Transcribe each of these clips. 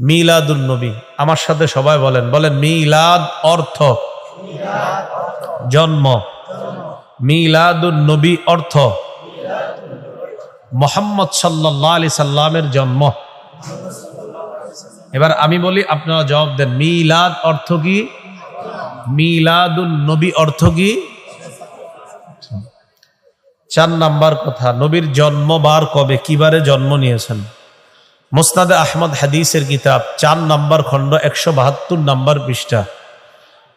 মিলাদুন নবী। আমার সাথে সবাই বলেন বলেন মিলাদ অর্থ। জন্ম। মিলাদুন নবী অর্থ। মোহাম্মদ সাল্লাহ আলি সাল্লামের জন্ম। এবার আমি বলি, আপনারা জবাব দেন, মিলাদ অর্থ কি? মিলাদুন নবী অর্থ কি? চার নাম্বার কথা, নবীর জন্মবার কবে? কিবারে জন্ম নিয়েছেন? মোস্তাদে আহমদ হাদিসের কিতাব চার নাম্বার খণ্ড একশো বাহাত্তর নাম্বার পৃষ্ঠা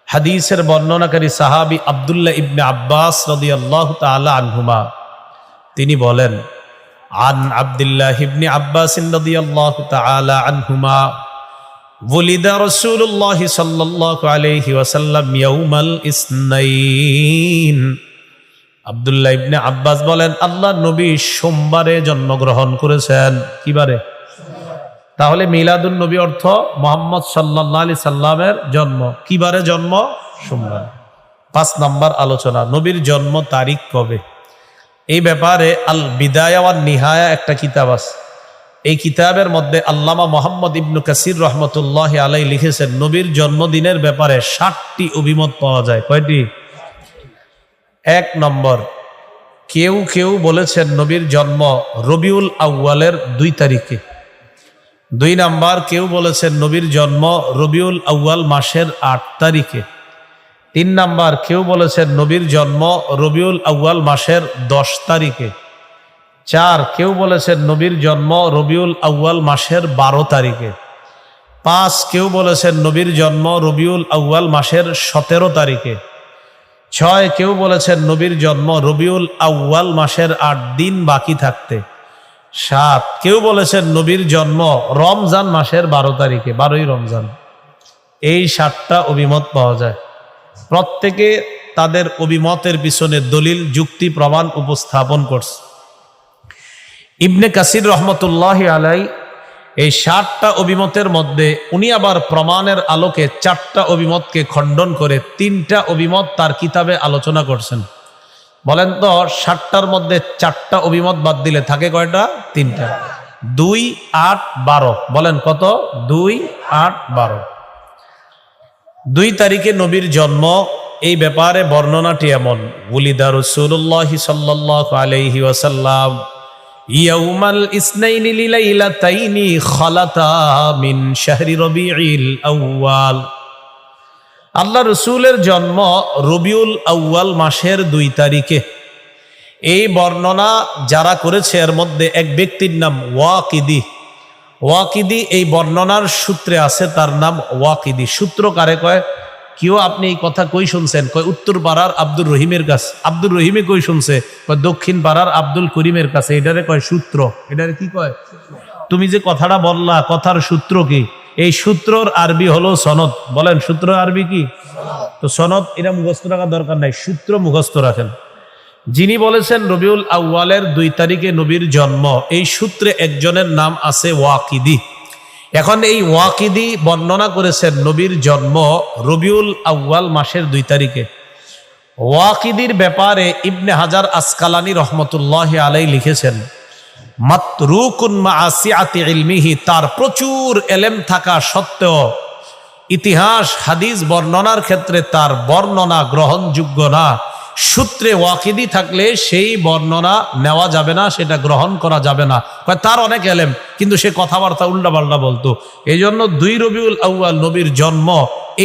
হাদিসের বর্ণনাকারী সাহাবি আবদুল্লাহ ইবনে আব্বাস রদি আল্লাহ তালা আনহুমা তিনি বলেন আন আবদুল্লাহ ইবনে আব্বাস রদি আল্লাহ তালা আনহুমা ولد رسول الله صلى الله عليه وسلم يوم الاثنين আবদুল্লাহ ইবনে আব্বাস বলেন আল্লাহ নবী সোমবারে জন্মগ্রহণ করেছেন কিবারে তাহলে মিলাদুন নবী অর্থ মোহাম্মদ সাল্লাহ আলি সাল্লামের জন্ম। কিবারে জন্ম? সোমবার। পাঁচ নাম্বার আলোচনা, নবীর জন্ম তারিখ কবে? এই ব্যাপারে আল বিদায়া নিহায়া একটা কিতাব আছে। এই কিতাবের মধ্যে আল্লামা মোহাম্মদ ইবনু কাসির রহমতুল্লাহ আলাই লিখেছেন, নবীর জন্মদিনের ব্যাপারে ষাটটি অভিমত পাওয়া যায়। কয়টি? এক নম্বর, কেউ কেউ বলেছেন নবীর জন্ম রবিউল আউ্বালের দুই তারিখে। দুই নাম্বার, কেউ বলেছেন নবীর জন্ম রবিউল আউ্য়াল মাসের আট তারিখে। তিন নাম্বার, কেউ বলেছেন নবীর জন্ম রবিউল আউ্য়াল মাসের দশ তারিখে। চার, কেউ বলেছেন নবীর জন্ম রবিউল আউ্য়াল মাসের বারো তারিখে। পাঁচ, কেউ বলেছেন নবীর জন্ম রবিউল আউ্য়াল মাসের সতেরো তারিখে। ছয়, কেউ বলেছেন নবীর জন্ম রবিউল আউ্য়াল মাসের আট দিন বাকি থাকতে। সাত। কেউ বলেছেন নবীর জন্ম রমজান মাসের বারো তারিখে, বারোই রমজান। এই সাতটা অভিমত পাওয়া যায়। প্রত্যেকে তাদের অভিমতের পিছনে দলিল, যুক্তি, প্রমাণ উপস্থাপন করছে। ইবনে কাসির রহমতুল্লাহ আলাই এই ষাটটা অভিমতের মধ্যে উনি আবার প্রমাণের আলোকে চারটা অভিমতকে খণ্ডন করে তিনটা অভিমত তার কিতাবে আলোচনা করছেন। বলেন তো ষাটটার মধ্যে চারটা অভিমত বাদ দিলে থাকে কয়টা? তিনটা। দুই, আট, বারো। বলেন কত? দুই, আট, বারো। দুই তারিখে নবীর জন্ম, এই ব্যাপারে বর্ণনাটি এমন। উলিদা রসুল্লাহ সাল্লাহ আলহি ওয়াসাল্লাম, ইয়াউমাল ইসনাইনি লিলাইলাতাইনি খালাতা মিন শাহরি রবিউল আউয়াল। আল্লাহ রসুলের জন্ম রবিউল আউয়াল মাসের দুই তারিখে। এই বর্ণনা যারা করেছে, এর মধ্যে এক ব্যক্তির নাম ওয়াকিদি। ওয়াকিদি এই বর্ণনার সূত্রে আছে, তার নাম ওয়াকিদি। সূত্র কারে কয়? কেউ আপনি এই কথা কই শুনছেন? কয়, উত্তর পাড়ার আব্দুর রহিমের কাছে। আব্দুর রহিমে কই শুনছে? কয়, দক্ষিণ পাড়ার আব্দুল করিমের কাছে। এটারে কয় সূত্র। এটারে কি কয়? তুমি যে কথাটা বললা, কথার সূত্র কি? এই সূত্রর আরবি হলো সনদ। বলেন সূত্র আরবি কি? তো সনদ, এটা মুখস্থ রাখার দরকার নাই, সূত্র মুখস্থ রাখেন। যিনি বলেছেন, রবিউল আউ্বালের দুই তারিখে নবীর জন্ম, এই সূত্রে একজনের নাম আছে ওয়াকিদি। এখন এই ওয়াকিদি বর্ণনা করেছেন নবীর জন্ম রবিউল আউ্বাল মাসের দুই তারিখে। ওয়াকিদির ব্যাপারে ইবনে হাজার আসকালানি রহমতুল্লাহ আলাই লিখেছেন তার প্রচুর এলেম থাকা সত্ত্বেও ইতিহাস, হাদিস বর্ণনার ক্ষেত্রে তার বর্ণনা গ্রহণযোগ্য না। সূত্রে ওয়াকিদি থাকলে সেই বর্ণনা নেওয়া যাবে না, সেটা গ্রহণ করা যাবে না। তার অনেক এলেম, কিন্তু সে কথাবার্তা উল্টাপাল্টা বলতো। এই জন্য দুই রবিউল আউয়াল নবীর জন্ম,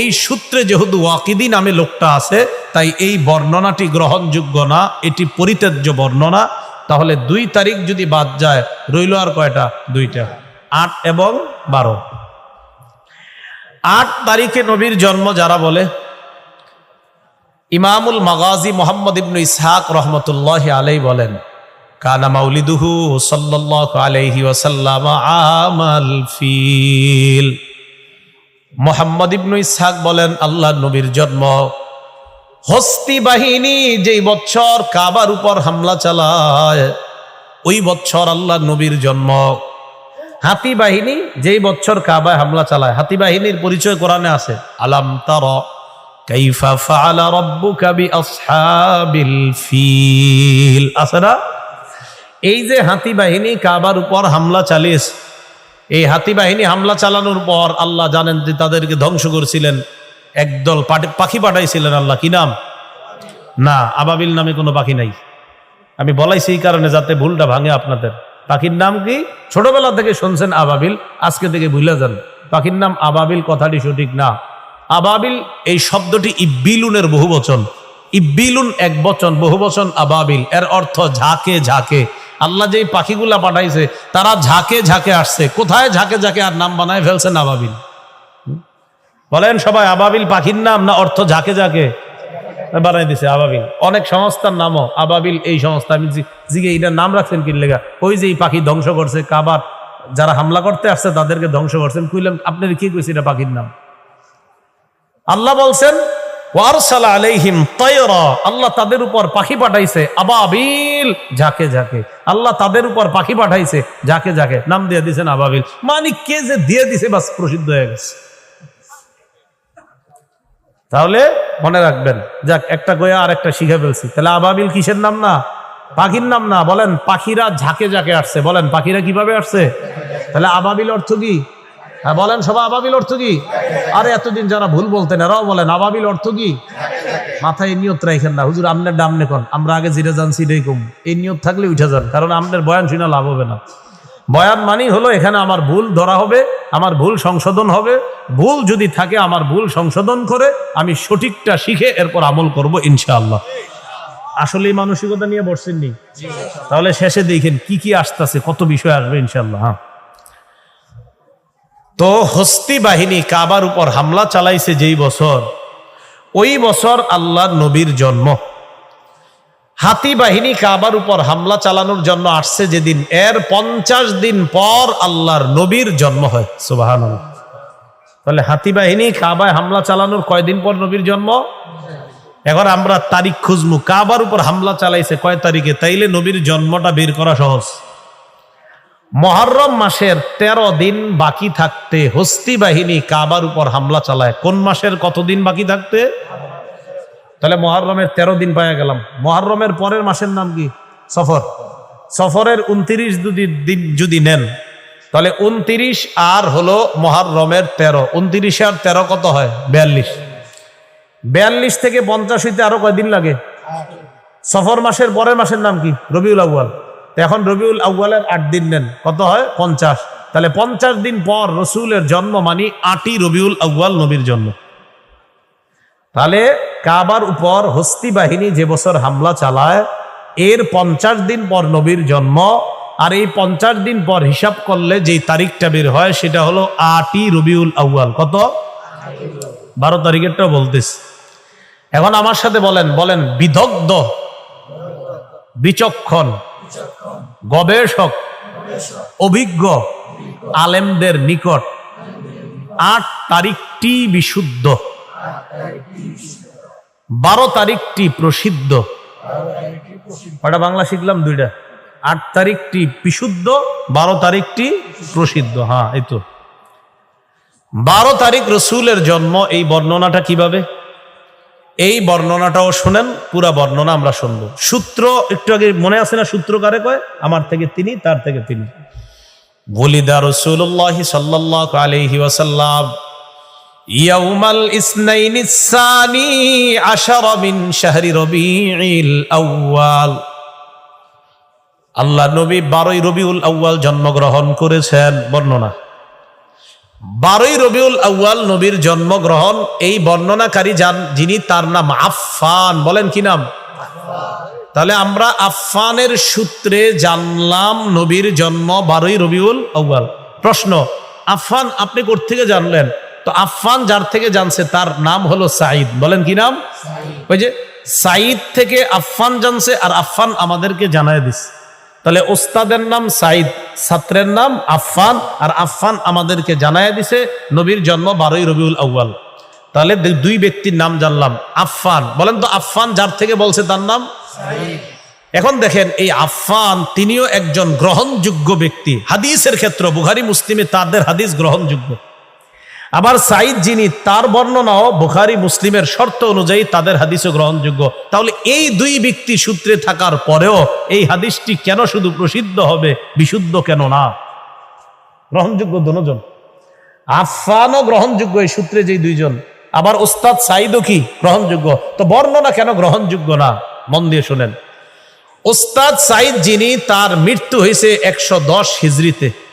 এই সূত্রে যেহেতু ওয়াকিদি নামে লোকটা আছে, তাই এই বর্ণনাটি গ্রহণযোগ্য না, এটি পরিত্যাজ্য বর্ণনা। তাহলে দুই তারিখ যদি বাদ যায়, রইল আর কয়টা? দুইটা। আট এবং বারো। আট তারিখে নবীর জন্ম যারা বলে, ইমামুল মাগাজি মোহাম্মদ ইবনু ইসহাক রহমতুল্লাহ আলাই বলেন, কানা মাউলিদুহু সাল্লাল্লাহু আলাইহি ওয়াসাল্লাম আমাল ফিল। মোহাম্মদ ইবনু ইসহাক বলেন আল্লাহ নবীর জন্ম হস্তি বাহিনী যেই বছর কাবার উপর হামলা চালায়, ওই বছর আল্লাহ নবীর জন্ম। হাতি বাহিনী যেই বছর কাবায় হামলা চালায়, হাতি বাহিনীর পরিচয় কোরআনে আছে, আলাম তার কাইফা ফাআলা রাব্বুকা বিআসহাবিল ফিল। আছে না? এই যে হাতি বাহিনী কাবার উপর হামলা চালিয়েছে, এই হাতি বাহিনী হামলা চালানোর পর আল্লাহ জানেন যে তাদেরকে ধ্বংস করেছিলেন। একদল পাখি পাঠাইছিলেন আল্লাহ, কি নাম? না, আবাবিল নামে কোনো পাখি নাই। আমি বলাইছি এই কারণে যাতে ভুলটা ভাঙে আপনাদের। পাখির নাম কি? ছোটবেলা থেকে শুনছেন আবাবিল, আজকে থেকে ভুলে যান। পাখির নাম আবাবিল, কথাটি সঠিক না। আবাবিল, এই শব্দটি ইব্বিলুনের বহু বচন। ইব্বিলুন এক বচন, বহু বচন আবাবিল। এর অর্থ ঝাঁকে ঝাঁকে। আল্লাহ যেই পাখিগুলা পাঠাইছে, তারা ঝাঁকে ঝাঁকে আসছে। কোথায় ঝাঁকে ঝাঁকে আর নাম বানায় ফেলছেন আবাবিল? বলেন সবাই, আবাবিল পাখির নাম না অর্থ ঝাঁকে ঝাঁকে? বানাই দিছে আবাবিল। অনেক সংস্থার নামও, আবাবিল এই সংস্থা। আমি জিগে এটার নাম রাখছেন কি লেগা? ওই যে এই পাখি ধ্বংস করছে, কাবার যারা হামলা করতে আসছে তাদেরকে ধ্বংস করছেন। কইলাম আপনার কি কইছে এটা পাখির নাম? আল্লাহ বলছেন, ওয়ারসালা আলাইহিম তায়রা। আল্লাহ তাদের উপর পাখি পাঠাইছে, আবাবিল ঝাঁকে ঝাঁকে। আল্লাহ তাদের উপর পাখি পাঠাইছে, ঝাঁকে ঝাঁকে। নাম দিয়ে দিয়েছেন আবাবিল। মানে কে যে দিয়ে দিছে, বাস প্রসিদ্ধ হয়ে গেছে। তাহলে মনে রাখবেন, যাক, একটা গোয়া আর একটা শিখে ফেলছি। তাহলে আবাবিল কিসের নাম না? পাখির নাম না? বলেন, পাখিরা ঝাঁকে ঝাঁকে আসছে। বলেন, পাখিরা কীভাবে আসছে? তাহলে আবাবিল অর্থ কি? হ্যাঁ বলেন, সবাই, আবাবিল অর্থ কি? আরে, এতদিন যারা ভুল বলতেন, এরাও বলেন, আবাবিল অর্থ কি? মাথায় এই নিয়ত রাখেন না। হুজুর, আমনের ডাম নেখন আমরা আগে জিরে জানছি এটাই কম। এই নিয়ত থাকলে উঠে যান, কারণ আমনের বয়ান শুনে লাভ হবে না। বয়ান মানেই হলো, এখানে আমার ভুল ধরা হবে আমার ভুল সংশোধন হবে। ভুল যদি থাকে, আমার ভুল সংশোধন করে আমি সঠিকটা শিখে এরপর আমল করব ইনশাআল্লাহ। আসলে এই মানসিকতা নিয়ে বসছেননি? তাহলে শেষে দেখেন কি কি আসতেছে, কত বিষয় আসবে ইনশাআল্লাহ হ্যাঁ। তো হস্তি বাহিনী কাবার উপর হামলা চালাইছে যেই বছর, ওই বছর আল্লাহ নবীর জন্ম। হাতি বাহিনী কাবার উপর হামলা চালানোর জন্য আসছে যেদিন। এর পঞ্চাশ দিন পর আল্লাহর নবীর জন্ম হয়। সুবাহান তাহলে হাতি বাহিনী কাবায় হামলা চালানোর কয়দিন পর নবীর জন্ম? এখন আমরা তারিখ খুঁজমু কাবার উপর হামলা চালাইছে কয় তারিখে? তাইলে নবীর জন্মটা বের করা সহজ। মহরম মাসের ১৩ দিন বাকি থাকতে হস্তি বাহিনী কাবার উপর হামলা চালায়। কোন মাসের কতদিন বাকি থাকতে? তাহলে মহরমের ১৩ দিন পাওয়া গেলাম। মহরমের পরের মাসের নাম কি? সফর। সফরের উনত্রিশ দিন যদি নেন, তাহলে উনত্রিশ আর হলো মহরমের ১৩ উনত্রিশে আর তেরো কত হয়? বিয়াল্লিশ। বিয়াল্লিশ থেকে পঞ্চাশ হইতে আরও কয়দিন লাগে? সফর মাসের পরের মাসের নাম কি? রবিউল আউয়াল। এখন রবিউল আউয়ালের আট দিন নেন। কত হয়? পঞ্চাশ। তাহলে পঞ্চাশ দিন পর রসুলের জন্ম মানি আটই রবিউল আউয়াল নবীর জন্ম। তাহলে কাবার উপর হস্তি বাহিনী যে বছর হামলা চালায়, এর পঞ্চাশ দিন পর নবীর জন্ম। আর এই পঞ্চাশ দিন পর হিসাব করলে যেই তারিখটা বের হয়, সেটা হলো আটই রবিউল আউয়াল। কত? বারো তারিখেরটা বলতেছি। এখন আমার সাথে বলেন বলেন, বিদগ্ধ, বিচক্ষণ, গবেষক, অভিজ্ঞ, আলেমদের নিকট আট তারিখটি বিশুদ্ধ। বারো তারিখটি প্রসিদ্ধ। কটা বাংলা শিখলাম? দুইটা। আট তারিখটি বিশুদ্ধ, বারো তারিখটি প্রসিদ্ধ। হ্যাঁ এই তো। বারো তারিখ রসুলের জন্ম, এই বর্ণনাটা কীভাবে? এই বর্ণনাটাও শোনেন, পুরা বর্ণনা আমরা শুনব। সূত্র, একটু আগে মনে আছে না সূত্র কারে কয়? আমার থেকে তিনি, তার থেকে তিনি। বলিদা রসুল্লাহ সাল্লাহ আলহি ওয়াসাল্লাম ইয়াউমাল ইসনাইনি সানি আশার মিন শাহরি রবিউল আউয়াল। আল্লাহ নবী বারোই রবিউল আউয়াল জন্মগ্রহণ করেছেন, বর্ণনা। বারোই রবিউল আউয়াল নবীর জন্মগ্রহণ, এই বর্ণনাকারী যান, যিনি তার নাম আফফান, বলেন কি নাম? তাহলে আমরা আফফানের সূত্রে জানলাম নবীর জন্ম বারোই রবিউল আউয়াল। প্রশ্ন, আফফান আপনি থেকে জানলেন? তো আফফান যার থেকে জানছে তার নাম হলো সাইদ বলেন কি নাম? ওই যে সাইদ থেকে আফফান জানছে আর আফফান আমাদেরকে জানায় দিচ্ছে তাহলে ওস্তাদের নাম সাইদ ছাত্রের নাম আফফান আর আফফান আমাদেরকে জানায় দিছে নবীর জন্ম বারোই রবিউল আউ্য়াল। তাহলে দুই ব্যক্তির নাম জানলাম আফফান। বলেন তো আফফান যার থেকে বলছে তার নাম? এখন দেখেন এই আফফান তিনিও একজন গ্রহণযোগ্য ব্যক্তি। হাদিসের ক্ষেত্র বুখারি মুসলিমে তাদের হাদিস গ্রহণযোগ্য। আবার সাইদ যিনি, তার বর্ণনাও বুখারি মুসলিমের শর্ত অনুযায়ী তাদের হাদিসও গ্রহণযোগ্য। তাহলে এই দুই ব্যক্তি সূত্রে থাকার পরেও এই হাদিসটি কেন শুধু প্রসিদ্ধ হবে, বিশুদ্ধ কেন না? গ্রহণযোগ্য দুজন। আফফানও গ্রহণযোগ্য এই সূত্রে যে দুইজন। আবার ওস্তাদ সাইদও কি? গ্রহণযোগ্য। তো বর্ণনা কেন গ্রহণযোগ্য না? মন দিয়ে শুনেন। ওস্তাদ সাইদ যিনি, তার মৃত্যু হয়েছে একশো দশ হিজড়িতে।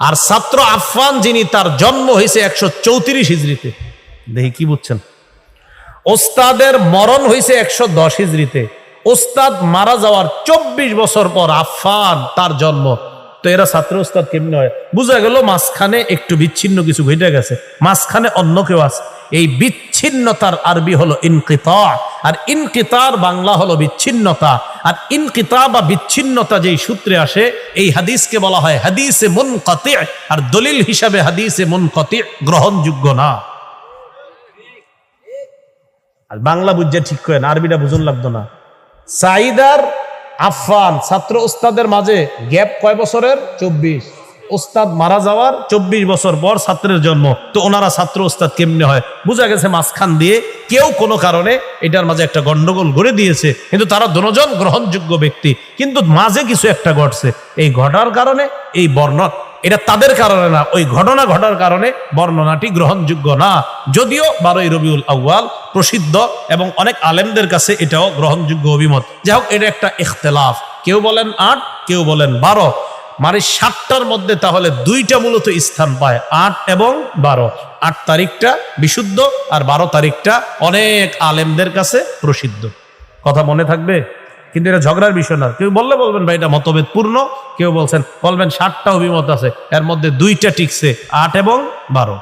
আর ছাত্র আফফান যিনি তার জন্ম হয়েছে একশো চৌত্রিশ হিজড়িতে। দেখি কি বুঝছেন? ওস্তাদের মরণ হয়েছে একশো দশ হিজড়িতে। ওস্তাদ মারা যাওয়ার চব্বিশ বছর পর আফফান তার জন্ম। তো এরা ছাত্র ওস্তাদ কেমনি হয়? বোঝা গেল মাঝখানে একটু বিচ্ছিন্ন কিছু ঘটে গেছে। মাঝখানে অন্য কেউ আছে। এই বিচ্ছিন্নতার আরবি হলো ইনকিতা, আর ইনকিতার বাংলা হলো বিচ্ছিন্নতা। আর ইনকিতা বা বিচ্ছিন্নতা যেই সূত্রে আসে, এই হাদিসকে বলা হয় হাদিস হাদিসে মুন আর দলিল হিসাবে হাদিসে মুন গ্রহণযোগ্য না। আর বাংলা বুঝছে ঠিক করেন, আরবিটা বুঝুন লাগতো না। সাইদার আফফান, ছাত্র ওস্তাদের মাঝে গ্যাপ কয় বছরের? চব্বিশ। ওস্তাদ মারা যাওয়ার চব্বিশ বছর পর ছাত্রের জন্ম। তো ওনারা ছাত্র ওস্তাদ কেমনে হয়? বোঝা গেছে মাঝখান দিয়ে কেউ কোনো কারণে এটার মাঝে একটা গন্ডগোল গড়ে দিয়েছে। কিন্তু তারা দুজন গ্রহণযোগ্য ব্যক্তি। কিন্তু মাঝে কিছু একটা ঘটছে। এই ঘটার কারণে, এই বর্ণ, এটা তাদের কারণে না, ওই ঘটনা ঘটার কারণে বর্ণনাটি গ্রহণযোগ্য না। যদিও বারোই রবিউল আউয়াল প্রসিদ্ধ এবং অনেক আলেমদের কাছে এটাও গ্রহণযোগ্য অভিমত। যাই হোক, এটা একটা ইখতলাফ। কেউ বলেন আট, কেউ বলেন বারো। মানে সাতটার মধ্যে তাহলে দুইটা মূলত স্থান পায়, আট এবং বারো। আট তারিখটা বিশুদ্ধ আর বারো তারিখটা অনেক আলেমদের কাছে প্রসিদ্ধ। কথা মনে থাকবে? কিন্তু এটা ঝগড়ার বিষয় না। কেউ বললে বলবেন, ভাই, এটা মতভেদ পূর্ণ কেউ বলছেন, বলবেন সাতটা অভিমত আছে, এর মধ্যে দুইটা টিকছে, আট এবং বারো।